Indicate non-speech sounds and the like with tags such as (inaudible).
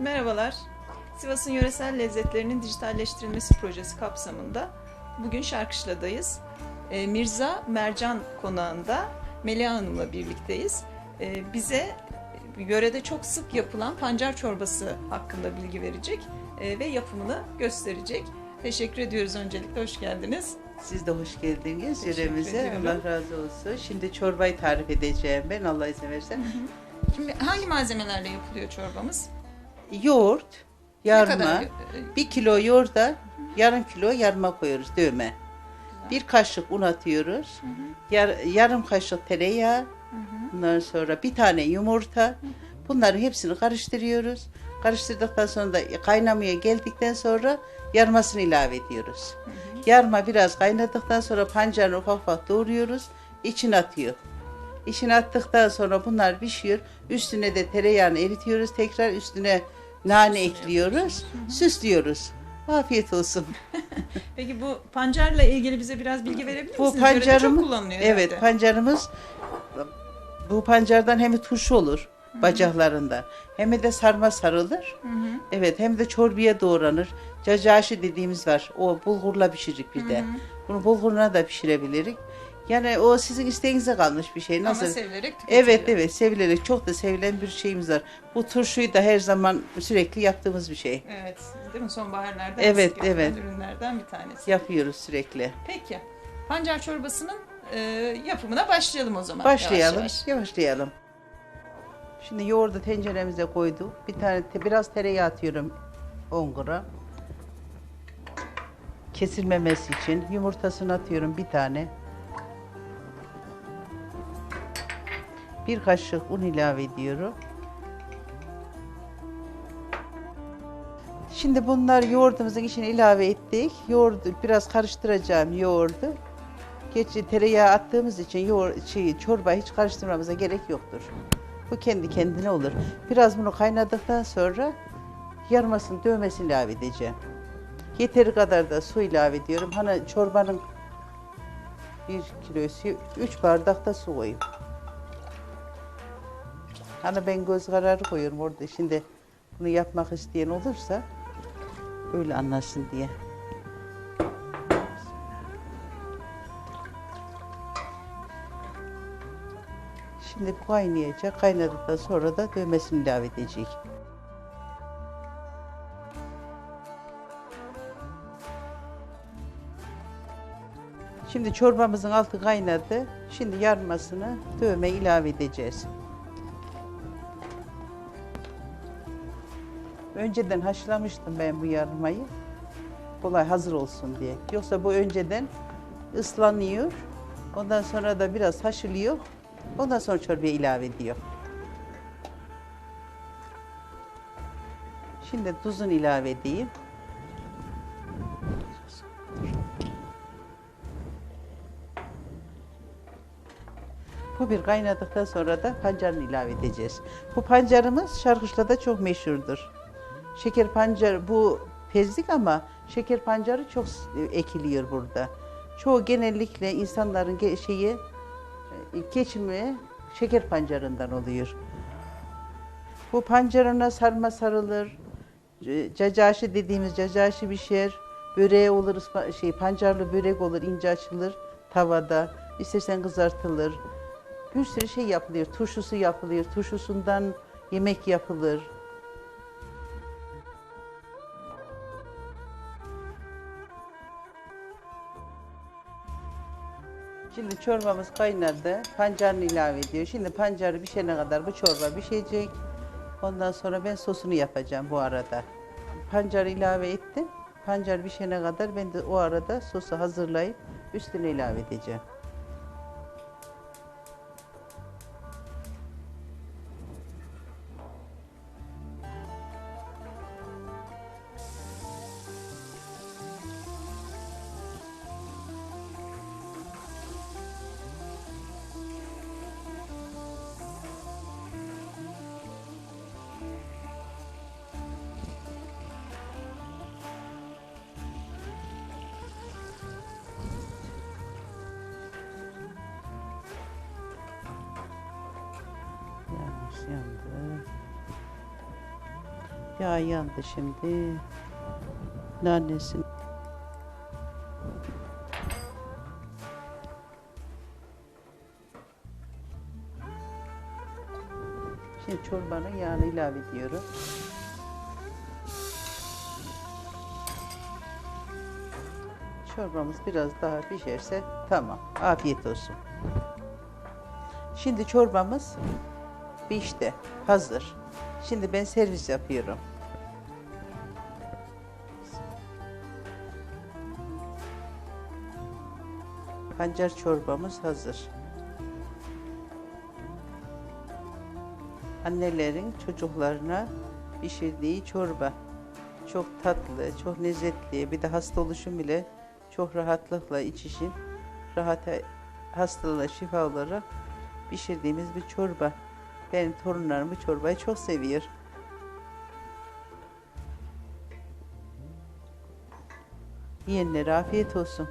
Merhabalar. Sivas'ın yöresel lezzetlerinin dijitalleştirilmesi projesi kapsamında bugün Şarkışla'dayız. Ee, Mirza Mercan Konağı'nda Melia Hanım'la birlikteyiz. Ee, Bize yörede çok sık yapılan pancar çorbası hakkında bilgi verecek e, ve yapımını gösterecek. Teşekkür ediyoruz öncelikle, hoş geldiniz. Siz de hoş geldiniz Teşekkür yöremize. ediyorum. Allah razı olsun. Şimdi çorbayı tarif edeceğim ben Allah izin verirse. Şimdi hangi malzemelerle yapılıyor çorbamız? Yoğurt, yarma. kadar? Bir kilo yoğurda yarım kilo yarma koyuyoruz dövme. Bir kaşık un atıyoruz. Yar- yarım kaşık tereyağı. Ondan sonra bir tane yumurta. Bunların hepsini karıştırıyoruz. Karıştırdıktan sonra da kaynamaya geldikten sonra yarmasını ilave ediyoruz. Yarma biraz kaynadıktan sonra pancarını ufak ufak doğruyoruz. İçine atıyor. İçine attıktan sonra bunlar pişiyor. Üstüne de tereyağını eritiyoruz. Tekrar üstüne nane ekliyoruz. Süslüyoruz. Afiyet olsun. (laughs) Peki bu pancarla ilgili bize biraz bilgi verebilir Bu misiniz? Çok pancarımız kullanılıyor evet herhalde. pancarımız bu pancardan hem turşu olur bacaklarında hem de sarma sarılır. Evet hem de çorbaya doğranır. Cacaşı dediğimiz var. O bulgurla pişirik bir de. Bunu bulguruna da pişirebiliriz. Yani o sizin isteğinize kalmış bir şey. Nasıl? Ama sevilerek tüketiliyor. Evet evet sevilerek çok da sevilen bir şeyimiz var. Bu turşuyu da her zaman sürekli yaptığımız bir şey. Evet, değil mi? Sonbaharlarda Evet, evet. ürünlerden bir tanesi. Yapıyoruz sürekli. Peki, pancar çorbasının e, yapımına başlayalım o zaman. Başlayalım. Yavaş yavaş. Başlayalım. Şimdi yoğurdu tenceremize koyduk. Bir tane biraz tereyağı atıyorum 10 gram. Kesilmemesi için yumurtasını atıyorum bir tane. Bir kaşık un ilave ediyorum. Şimdi bunlar yoğurdumuzun içine ilave ettik. Yoğurdu biraz karıştıracağım yoğurdu. Geçi tereyağı attığımız için yoğur, şey, çorba hiç karıştırmamıza gerek yoktur. Bu kendi kendine olur. Biraz bunu kaynadıktan sonra yarmasını dövmesini ilave edeceğim. Yeteri kadar da su ilave ediyorum. Hani çorbanın bir kilosu, üç bardak da su koyayım. Hani ben göz kararı koyuyorum orada. Şimdi bunu yapmak isteyen olursa öyle anlasın diye. Şimdi bu kaynayacak. Kaynadıktan sonra da dövmesini ilave edecek. Şimdi çorbamızın altı kaynadı. Şimdi yarmasını dövme ilave edeceğiz. Önceden haşlamıştım ben bu yarmayı. Kolay hazır olsun diye. Yoksa bu önceden ıslanıyor. Ondan sonra da biraz haşlıyor. Ondan sonra çorbaya ilave ediyor. Şimdi tuzunu ilave edeyim. Bu bir kaynadıktan sonra da pancarını ilave edeceğiz. Bu pancarımız Şarkışla'da çok meşhurdur. Şeker pancarı bu pezlik ama şeker pancarı çok ekiliyor burada. Çoğu genellikle insanların şeyi e, geçimi şeker pancarından oluyor. Bu pancarına sarma sarılır. Cacaşı dediğimiz cacaşı pişer. Böreği olur, şey pancarlı börek olur, ince açılır tavada. İstersen kızartılır. Bir sürü şey yapılıyor. Turşusu yapılıyor. Turşusundan yemek yapılır. Şimdi çorbamız kaynadı. Pancarını ilave ediyor. Şimdi pancarı pişene kadar bu çorba pişecek. Ondan sonra ben sosunu yapacağım bu arada. Pancarı ilave ettim. Pancar pişene kadar ben de o arada sosu hazırlayıp üstüne ilave edeceğim. Yandı. Yağ yandı şimdi. Nanesini. Şimdi çorbanın yağını ilave ediyorum. Çorbamız biraz daha pişerse tamam. Afiyet olsun. Şimdi çorbamız pişti. Hazır. Şimdi ben servis yapıyorum. Pancar çorbamız hazır. Annelerin çocuklarına pişirdiği çorba. Çok tatlı, çok lezzetli. Bir de hasta oluşum bile çok rahatlıkla iç için rahata hastalığa şifa olarak pişirdiğimiz bir çorba. Benim torunlarım bu çorbayı çok seviyor. Yiyenlere afiyet olsun.